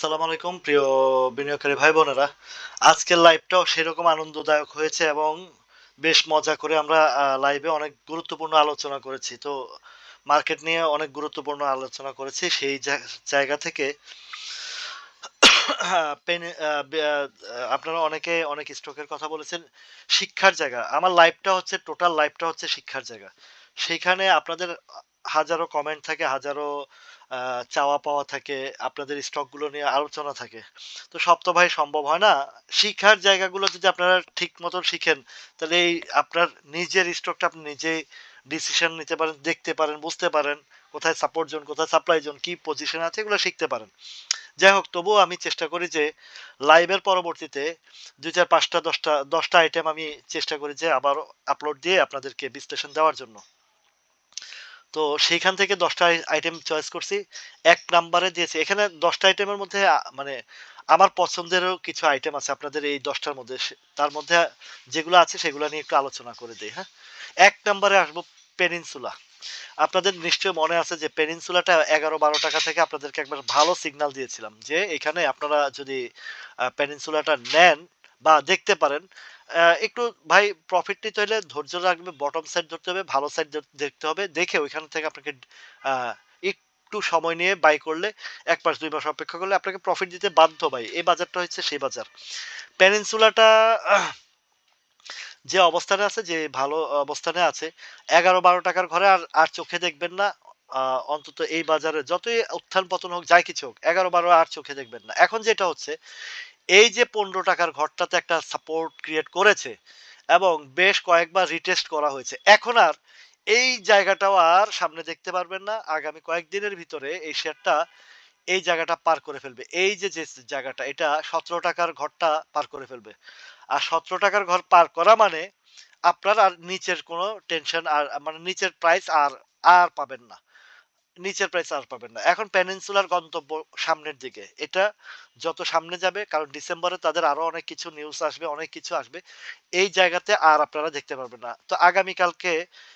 আসসালামু আলাইকুম, প্রিয় বিনিয়োগকারী ভাই বোনেরা। আজকের লাইভটাও সেরকম আনন্দদায়ক হয়েছে এবং বেশ মজা করে আমরা লাইভে অনেক গুরুত্বপূর্ণ আলোচনা করেছি। তো মার্কেট নিয়ে অনেক গুরুত্বপূর্ণ আলোচনা করেছি। সেই জায়গা থেকে আপনারা অনেকে, অনেক স্টকের কথা বলেছেন, শিক্ষার জায়গা। আমার লাইভটা হচ্ছে টোটাল লাইভটা হচ্ছে শিক্ষার জায়গা। সেইখানে আপনাদের হাজারো কমেন্ট থাকে, হাজারো চাওয়া পাওয়া থাকে, আপনাদের স্টকগুলো নিয়ে আলোচনা থাকে। তো তো ভাই সম্ভব হয় না। শিক্ষার জায়গাগুলো যদি আপনারা ঠিক মতন শিখেন, তাহলে এই আপনার নিজের স্টকটা আপনি নিজেই ডিসিশন নিতে পারেন, দেখতে পারেন, বুঝতে পারেন কোথায় সাপোর্ট জোন কোথায় সাপ্লাই জোন কি পজিশন আছে, এগুলো শিখতে পারেন। যাই হোক, তবুও আমি চেষ্টা করি যে লাইভের পরবর্তীতে দুই চার পাঁচটা, দশটা দশটা আইটেম আমি চেষ্টা করি যে আবার আপলোড দিয়ে আপনাদেরকে বিশ্লেষণ দেওয়ার জন্য। তো সেইখান থেকে দশটা আইটেম চয়েস করছি। এক নাম্বারে দিয়েছি। এখানে দশটা আইটেমের মধ্যে মানে আমার পছন্দেরও কিছু আইটেম আছে আপনাদের এই দশটার মধ্যে। তার মধ্যে যেগুলো আছে সেগুলো নিয়ে একটু আলোচনা করে দিই হ্যাঁ? এক নাম্বারে আসব পেনিনসুলা আপনাদের নিশ্চয় মনে আছে যে পেনিনসুলাটা এগারো বারো টাকা থেকে আপনাদেরকে একবার ভালো সিগন্যাল দিয়েছিলাম যে এখানে আপনারা যদি পেনিনসুলাটা নেন বা দেখতে পারেন। একটু ভাই প্রফিট নিতে হলে ধৈর্য রাখবে বটম সাইড ধরতে হবে, ভালো সাইড দেখতে হবে। দেখে ওইখান থেকে আপনাকে একটু সময় নিয়ে বাই করলে, এক মাস, দুই মাস অপেক্ষা করলে আপনাকে প্রফিট দিতে বাধ্য ভাই। এই বাজারটা হচ্ছে সেই বাজার। পেনিনসুলাটা যে অবস্থানে আছে, যে ভালো অবস্থানে আছে এগারো বারো টাকার ঘরে আর আর চোখে দেখবেন না। অন্তত এই বাজারে যতই উত্থান পতন হোক, যাই কিছু হোক এগারো বারো আর চোখে দেখবেন না। এখন যেটা হচ্ছে এই যে পনেরো টাকার ঘরটাতে একটা সাপোর্ট ক্রিয়েট করেছে এবং বেশ কয়েকবার রিটেস্ট করা হয়েছে। এখন আর এই জায়গাটাও আর সামনে দেখতে পারবেন না। আগামী কয়েকদিনের ভিতরে এই শেয়ারটা এই জায়গাটা পার করে ফেলবে। এই যে যে জায়গাটা, এটা সতেরো টাকার ঘরটা পার করে ফেলবে। আর সতেরো টাকার ঘর পার করা মানে আপনার আর নিচের কোনো টেনশন আর মানে নিচের প্রাইস আর আর পাবেন না। নিচের প্রায় আর পাবেন না। এখন পেনিনসুলার গন্তব্য সামনের দিকে। এটা যত সামনে যাবে, কারণ ডিসেম্বরে তাদের আরও অনেক কিছু নিউজ আসবে, অনেক কিছু আসবে, এই জায়গাতে আর আপনারা দেখতে পারবেন না। তো আগামীকালকে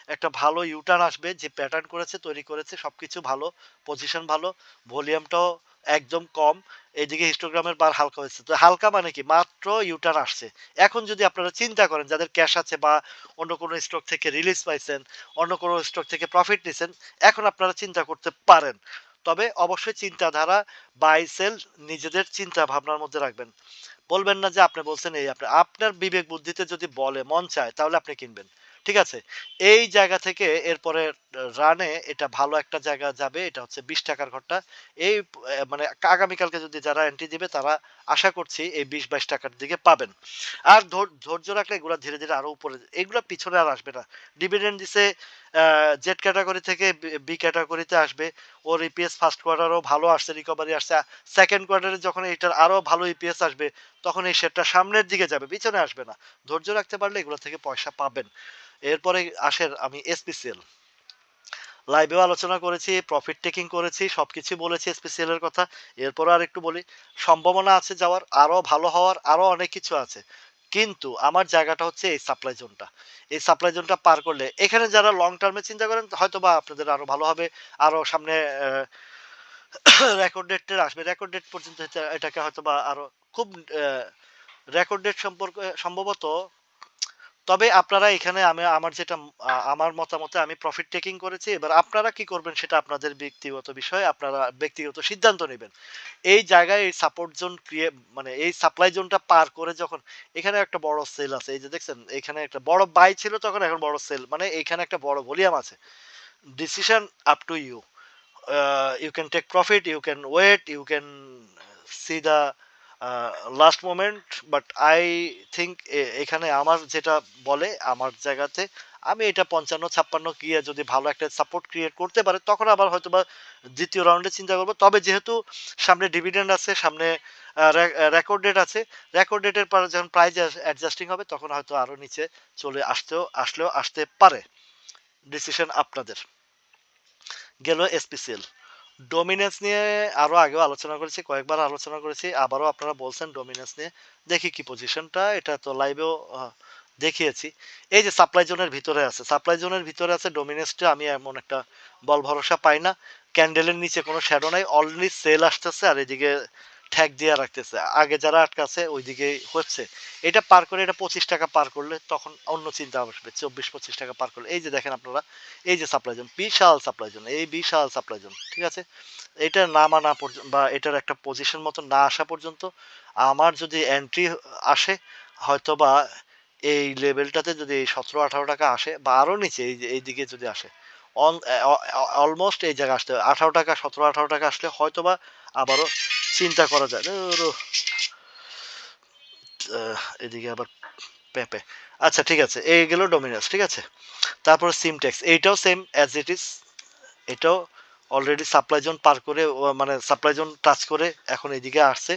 একটা ভালো ইউটার্ন আসবে, যে প্যাটার্ন করেছে, তৈরি করেছে, সবকিছু ভালো পজিশন ভালো ভলিউমটাও একদম কম এইদিকে হিস্টোগ্রামের বার হালকা হয়েছে। তো হালকা মানে কি? মাত্র ইউটার্ন আসছে। এখন যদি আপনারা চিন্তা করেন, যাদের ক্যাশ আছে বা অন্য কোনো স্টক থেকে রিলিজ পাইছেন, অন্য কোনো স্টক থেকে প্রফিট নিছেন, এখন আপনারা চিন্তা করতে পারেন। তবে অবশ্যই চিন্তাধারা বাই সেল নিজেদের চিন্তা ভাবনার মধ্যে রাখবেন। বলবেন না যে আপনি বলছেন এই, আপনি, আপনার বিবেক বুদ্ধিতে যদি বলে, মন চায়, তাহলে আপনি কিনবেন। ঠিক আছে? এই জায়গা থেকে এরপরে রানে এটা ভালো একটা জায়গা যাবে, এটা হচ্ছে বিশ টাকার ঘরটা। এই মানে আগামীকালকে যদি যারা এন্ট্রি দিবে, তারা আশা করছি এই বিশ বাইশ টাকার দিকে পাবেন। আর ধৈর্য রাখলে এগুলো ধীরে ধীরে আরও উপরে এগুলো পিছনে আর আসবে না। ডিভিডেন্ড দিছে জেড ক্যাটাগরি থেকে বি ক্যাটাগরিতে আসবে। ওর ইপিএস ফার্স্ট কোয়ার্টারও ভালো আসছে রিকভারি আসছে। সেকেন্ড কোয়ার্টারে যখন এটার আরও ভালো ইপিএস আসবে, তখন এই শেয়ারটা সামনের দিকে যাবে, পিছনে আসবে না। ধৈর্য রাখতে পারলে এগুলো থেকে পয়সা পাবেন। এরপরে আসেন আমি এসপিসিএল লাইভেও আলোচনা করেছি প্রফিট টেকিং করেছি, সবকিছু বলেছি স্পেশাল এর কথা। এরপর আর একটু বলি, সম্ভাবনা আছে যাওয়ার, আরও ভালো হওয়ার, আরও অনেক কিছু আছে। কিন্তু আমার জায়গাটা হচ্ছে এই সাপ্লাই জোনটা এই সাপ্লাই জোনটা পার করলে, এখানে যারা লং টার্মে চিন্তা করেন হয়তো বা আপনাদের আরও ভালো হবে, আরও সামনে রেকর্ড ডেটের আসবে। রেকর্ড ডেট পর্যন্ত এটাকে হয়তো বা আরও খুব রেকর্ড ডেট সম্পর্কে, সম্ভবত তবে আপনারা এখানে আমি, আমার যেটা আমার মতামতে আমি প্রফিট টেকিং করেছি। এবার আপনারা কি করবেন সেটা আপনাদের ব্যক্তিগত বিষয়, আপনারা ব্যক্তিগত সিদ্ধান্ত নেবেন। এই জায়গায় এই সাপোর্ট জোন ক্রিয়ে মানে এই সাপ্লাই জোনটা পার করে যখন, এখানে একটা বড় সেল আছে, এই যে দেখছেন, এখানে একটা বড় বাই ছিল, তখন এখন বড় সেল মানে এখানে একটা বড় ভলিউম আছে। Decision up to you you can take profit you can wait you can see the last moment but I think এখানে আমার যেটা বলে, আমার জায়গাতে, আমি এটা পঞ্চান্ন, ছাপ্পান্ন গিয়ে যদি ভালো একটা সাপোর্ট ক্রিয়েট করতে পারে, তখন আবার হয়তো বা দ্বিতীয় রাউন্ডে চিন্তা করব। তবে যেহেতু সামনে ডিভিডেন্ড আছে, সামনে রেকর্ড ডেট আছে রেকর্ড ডেটের পর যখন প্রাইজ অ্যাডজাস্টিং হবে, তখন হয়তো আরও নিচে চলে আসতেও, আসলেও আসতে পারে। ডিসিশন আপনাদের। গেল এসপিসিএল ডোমিনেন্স নিয়ে আরও আগেও আলোচনা করেছি, কয়েকবার আলোচনা করেছি, আবারও আপনারা বলছেন ডোমিনেন্স নিয়ে। দেখি কি পজিশনটা এটা তো লাইভেও দেখিয়েছি। এই যে সাপ্লাই জোনের ভিতরে আছে সাপ্লাই জোনের ভিতরে আছে ডোমিনেন্সটা আমি এমন একটা বল ভরসা পাই না। ক্যান্ডেলের নিচে কোনো শ্যাডো নাই অলরেডি সেল আসতেছে, আর এদিকে ঠ্যাক দিয়ে রাখতেছে। আগে যারা আটকাছে, ওইদিকে হচ্ছে। এটা পার করে, এটা পঁচিশ টাকা পার করলে তখন অন্য চিন্তা আসবে, চব্বিশ, পঁচিশ টাকা পার করলে। এই যে দেখেন আপনারা, এই যে সাপ্লাই জোন বিশাল সাপ্লাই জোন এই বিশাল সাপ্লাই জোন ঠিক আছে? এটা নামা না পর্যন্ত বা এটার একটা পজিশন মতো না আসা পর্যন্ত আমার যদি এন্ট্রি আসে হয়তো বা এই লেভেলটাতে যদি সতেরো, আঠারো টাকা আসে, বা আরও নিচে, এই এইদিকে যদি আসে অলমোস্ট এই জায়গায় আসতে আঠারো টাকা, সতেরো, আঠারো টাকা আসলে হয়তো বা আবারও চিন্তা করা যায়। এদিকে আবার পেঁপে। আচ্ছা ঠিক আছে, এই গেল ডোমিনাস ঠিক আছে? তারপর সিমটেক্স এইটাও সেম অ্যাজ ইট ইজ এটাও অলরেডি সাপ্লাই জোন পার করে মানে সাপ্লাই জোন টাচ করে এখন এদিকে আসছে।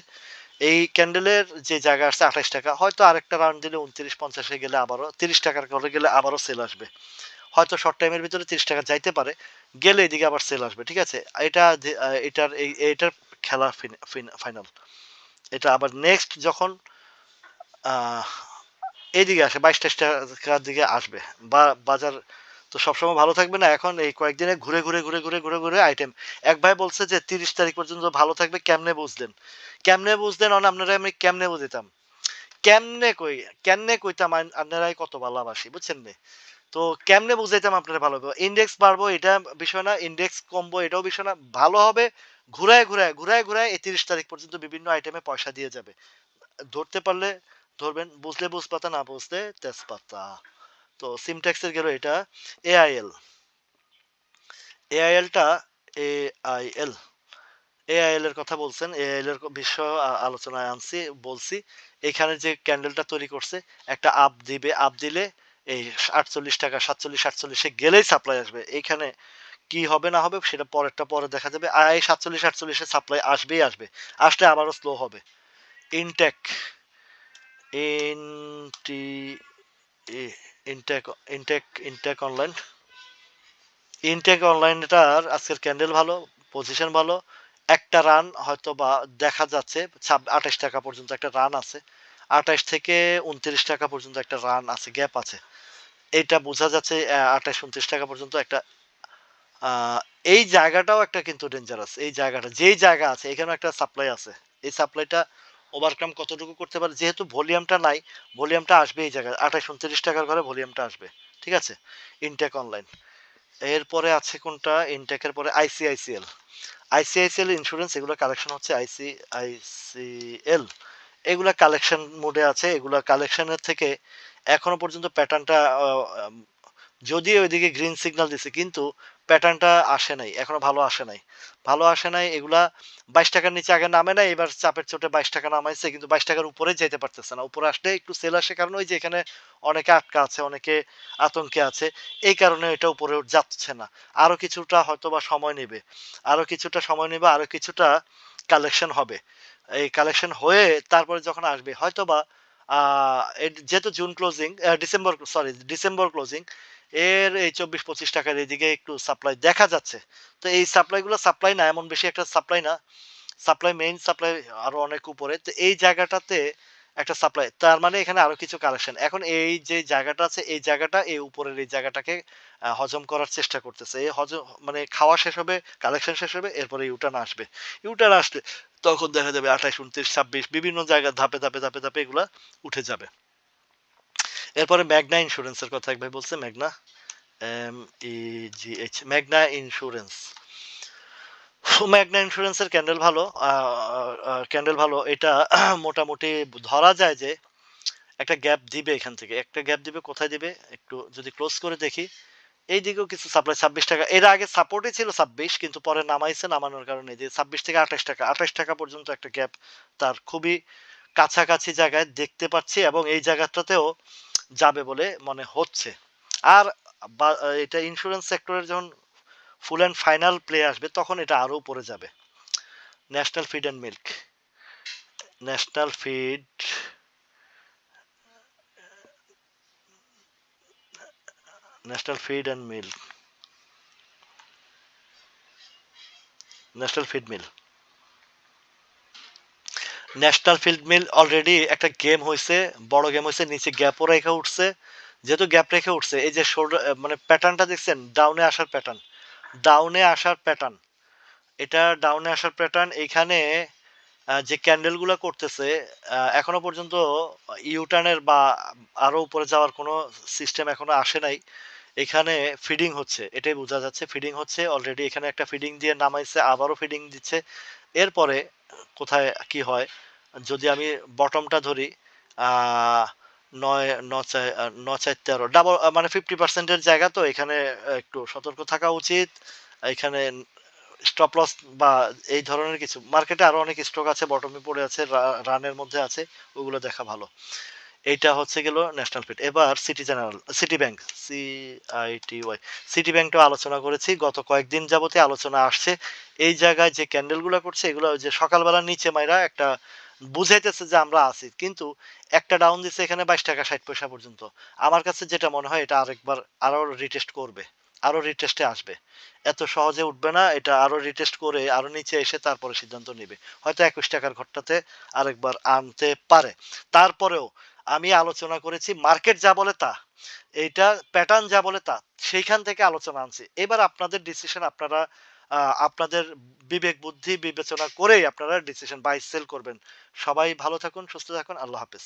এই ক্যান্ডেলের যে জায়গা আসছে আঠাশ টাকা, হয়তো আরেকটা রাউন্ড দিলে উনত্রিশ, পঞ্চাশে গেলে আবারও, তিরিশ টাকার করে গেলে আবারও সেল আসবে। হয়তো শর্ট টাইমের ভিতরে তিরিশ টাকা যাইতে পারে, গেলে এদিকে আবার সেল আসবে, ঠিক আছে? এটা এটার এই, এটার খেলা ফাইনাল এটা আবার নেক্সট যখন এই এইদিকে আসে বাইশ তেইশ টাকার দিকে আসবে। বা, বাজার তো সবসময় ভালো থাকবে না, এখন এই কয়েকদিনে ঘুরে ঘুরে ঘুরে ঘুরে ঘুরে ঘুরে আইটেম এক ভাই বলছে যে, তিরিশ তারিখ পর্যন্ত ভালো থাকবে, কেমনে বুঝলেন? কেমনে বুঝলেন? অন আপনারা আমি কেমনে বুঝিতাম কেমনে কই, কেমনে কইতাম আপনারাই কত ভালোবাসি, বুঝছেন নে? তো কেমনে বুঝাইতাম আপনারা ভালো ইন্ডেক্স বাড়বো, এটা বিষয় না ইন্ডেক্স কমবো, এটাও বিষয় না, ভালো হবে, ঘুরায় ঘুরায় ঘুরায় ঘুরায় এই তিরিশ তারিখ পর্যন্ত বিভিন্ন আইটেমে পয়সা দিয়ে যাবে। ধরতে পারলে ধরবেন, বুঝলে বুঝপাতা, না বুঝলে তেজপাতা। তো সিমট্যাক্সের গেল এটা A I L এআইএলটা A I L A I L এর কথা বলছেন এআইএল এর বিষয় আলোচনায় আনছি, বলছি, এখানে যে ক্যান্ডেলটা তৈরি করছে, একটা আপ দিবে আপ দিলে এই আটচল্লিশ টাকা, সাতচল্লিশ, আটচল্লিশে গেলেই সাপ্লাই আসবে। এইখানে কি হবে না হবে সেটা পরেরটা পরে দেখা যাবে। আর এই সাতচল্লিশ, আটচল্লিশে সাপ্লাই আসবেই আসবে, আসলে আবারও স্লো হবে। Intact ENT intake intake intake online intake অনলাইনটার আজকের ক্যান্ডেল ভালো পজিশন ভালো একটা রান হয়তো বা দেখা যাচ্ছে আঠাশ টাকা পর্যন্ত একটা রান আছে। আঠাশ থেকে উনত্রিশ টাকা পর্যন্ত একটা রান আছে গ্যাপ আছে। এটা বোঝা যাচ্ছে আঠাশ, উনত্রিশ টাকা পর্যন্ত একটা এই জায়গাটাও একটা কিন্তু ডেঞ্জারাস এই জায়গাটা, যেই জায়গা আছে এখানে একটা সাপ্লাই আছে। এই সাপ্লাইটা ওভারকাম কতটুকু করতে পারে? যেহেতু ভলিউমটা নাই ভলিউমটা আসবে এই জায়গায়। আঠাশ, উনত্রিশ টাকার ঘরে ভলিউমটা আসবে, ঠিক আছে? ইনটেক অনলাইন এরপরে আছে কোনটা? ইনটেকের পরে আইসিআইসিএল আইসিআইসিএল ইন্স্যুরেন্স এগুলো কালেকশন হচ্ছে আইসি আইসিএল এগুলা কালেকশন মোডে আছে, এগুলা কালেকশনের থেকে এখনও পর্যন্ত প্যাটার্নটা যদিও ওইদিকে গ্রিন সিগন্যাল দিছে, কিন্তু প্যাটার্নটা আসে নাই, এখনও ভালো আসে নাই। ভালো আসে নাই, এগুলা বাইশ টাকার নিচে আগে নামে নাই, এবার চাপের চোটে বাইশ টাকা নামাইছে, কিন্তু বাইশ টাকার উপরে যেতে পারতেছে না। উপরে আসলে একটু সেল আসে, কারণ ওই যে এখানে অনেকে আটকা আছে, অনেকে আতঙ্কে আছে, এই কারণে এটা উপরে যাচ্ছে না। আরও কিছুটা হয়তো বা সময় নেবে। আরও কিছুটা সময় নেবে, আরও কিছুটা কালেকশন হবে। এই কালেকশন হয়ে তারপরে যখন আসবে হয়তো বা যেহেতু June closing December sorry December closing এর এই চব্বিশ পঁচিশ টাকার এদিকে একটু সাপ্লাই দেখা যাচ্ছে। তো এই সাপ্লাইগুলো সাপ্লাই না, এমন বেশি একটা সাপ্লাই না। সাপ্লাই মেইন সাপ্লাই আরও অনেক উপরে। তো এই জায়গাটাতে একটা সাপ্লাই তার মানে এখানে আরও কিছু কালেকশন এখন এই যে জায়গাটা আছে, এই জায়গাটা এই উপরের এই জায়গাটাকে হজম করার চেষ্টা করতেছে। এই হজম মানে খাওয়া শেষ হবে কালেকশন শেষ হবে, এরপরে ইউটার্ন আসবে। ইউটার্ন আসলে তখন দেখা যাবে আঠাশ, উনত্রিশ, ছাব্বিশ, বিভিন্ন জায়গায় ধাপে ধাপে ধাপে ধাপে এগুলা উঠে যাবে। এরপরে ম্যাগনা ইন্স্যুরেন্সের কথা এক বলছে Magna M E G H Magna insurance Magna ইন্স্যুরেন্সের ক্যান্ডেল ভালো ক্যান্ডেল ভালো। এটা মোটামুটি ধরা যায় যে একটা গ্যাপ দিবে এখান থেকে। একটা গ্যাপ দিবে কোথায় দিবে? একটু যদি ক্লোজ করে দেখি। এই দিকেও কিছু সাপ্লাই ছাব্বিশ টাকা। এর আগে সাপোর্টে ছিল ছাব্বিশ, কিন্তু পরে নামাইছে, নামানোর কারণে যে ছাব্বিশ থেকে আঠাশ টাকা আঠাশ টাকা পর্যন্ত একটা গ্যাপ তার খুবই কাছাকাছি জায়গায় দেখতে পাচ্ছি এবং এই জায়গাটাতেও যাবে বলে মনে হচ্ছে। আর এটা ইন্স্যুরেন্স সেক্টরের যখন ফুল অ্যান্ড ফাইনাল প্লে আসবে, তখন এটা আরও উপরে যাবে। National feed and milk national feed national feed and milk national feed mill national field mill already একটা গেম হয়েছে বড় গেম হয়েছে নিচে গ্যাপও রেখে উঠছে যেহেতু গ্যাপ রেখে উঠছে এই যে মানে প্যাটার্নটা দেখছেন ডাউনে আসার প্যাটার্ন ডাউনে আসার প্যাটার্ন এটা ডাউনে আসার প্যাটার্ন এইখানে যে ক্যান্ডেলগুলো করতেছে এখনও পর্যন্ত ইউটার্নের বা আরও উপরে যাওয়ার কোনো সিস্টেম এখনও আসে নাই। এখানে ফিডিং হচ্ছে। এটাই বোঝা যাচ্ছে ফিডিং হচ্ছে। অলরেডি এখানে একটা ফিডিং দিয়ে নামাইছে, আবারও ফিডিং দিচ্ছে। এরপরে কোথায় কি হয়? যদি আমি বটমটা ধরি আ ৯ ৯ আ ৯ ৪ ১৩ ডাবল মানে 50% এর জায়গা তো এখানে একটু সতর্ক থাকা উচিত। এখানে স্টপ লস বা এই ধরনের কিছু মার্কেটে আরও অনেক স্টক আছে বটমে পড়ে আছে, রানের মধ্যে আছে। ওগুলো দেখা ভালো। এইটা হচ্ছে গেল ন্যাশনাল ফিড। এবার city general city bank C I T Y city ব্যাংকটাও আলোচনা করেছি। গত কয়েকদিন যাবতই আলোচনা আসছে। এই জায়গায় যে ক্যান্ডেলগুলা করছে এগুলো যে সকালবেলা নিচে মাইরা একটা বুঝাইতেছে যে আমরা আছি। কিন্তু একটা ডাউন দিছে এখানে ৳২২.৬০ পর্যন্ত। আমার কাছে যেটা মনে হয়, এটা আরেকবার আরও রিটেস্ট করবে। আরও রিটেস্টে আসবে। এত সহজে উঠবে না। এটা আরও রিটেস্ট করে আরও নিচে এসে তারপরে সিদ্ধান্ত নিবে। হয়তো ৳২১ র ঘরটাতে আরেকবার আনতে পারে। তারপরেও আমি আলোচনা করেছি মার্কেট যা বলে তা। এইটা প্যাটার্ন যা বলে তা। সেইখান থেকে আলোচনা আনছি। এবার আপনাদের ডিসিশন আপনারা আপনাদের বিবেক বুদ্ধি বিবেচনা করেই আপনারা ডিসিশন বাই সেল করবেন। সবাই ভালো থাকুন, সুস্থ থাকুন। আল্লাহ হাফেজ।